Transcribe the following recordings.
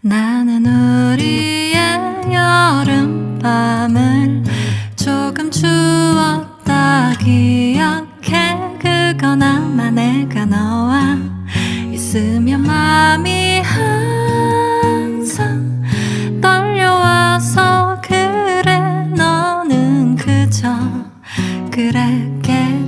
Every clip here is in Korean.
나는 우리의 여름밤을 조금 추웠다 기억해. 그건 아마 내가 너와 있으면 마음이 항상 떨려와서 그래. 너는 그저 그랬겠지만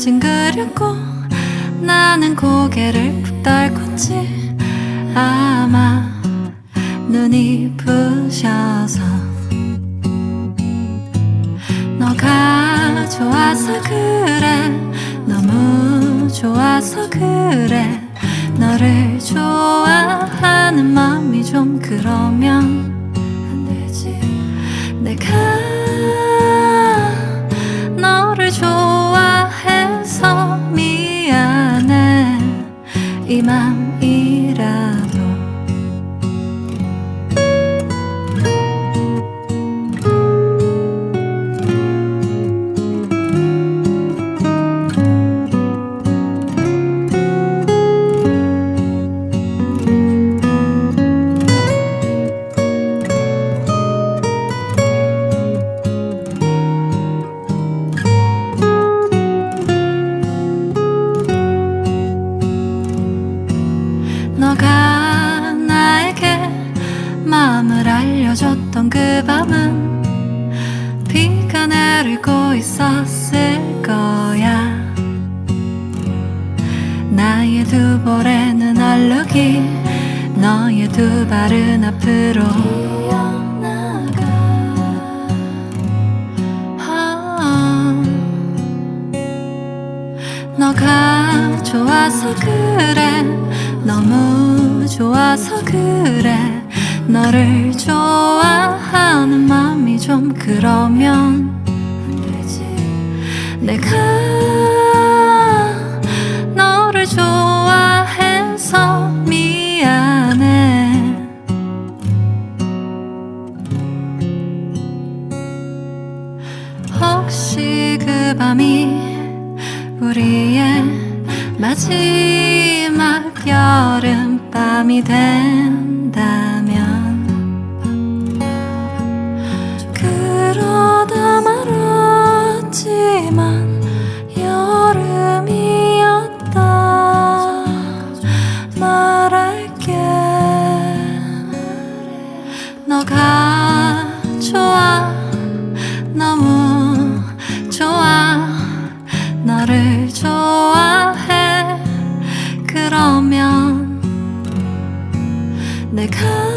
찡그렸고 나는 고개를 푹 떨궜지. 아마 눈이 부셔서 너가 좋아서 그래 너무 좋아서 그래. 너를 좋아하는 마음이 좀 그러면 이 맘이라 너가 나에게 마음을 알려줬던 그 밤은 비가 내리고 있었을 거야. 나의 두 볼에는 얼룩이 너의 두 발은 앞으로 아, 너가 좋아서 그래 좋아서 그래. 너를 좋아하는 마음이 좀 그러면 안 되지. 내가 너를 좋아해서 미안해. 혹시 그 밤이 우리의 마지막 여름밤이 된다면 그러다 말았지만 여름이었다 말할게. 너가 좋아 너무 좋아 너를 좋아해. 그러면 because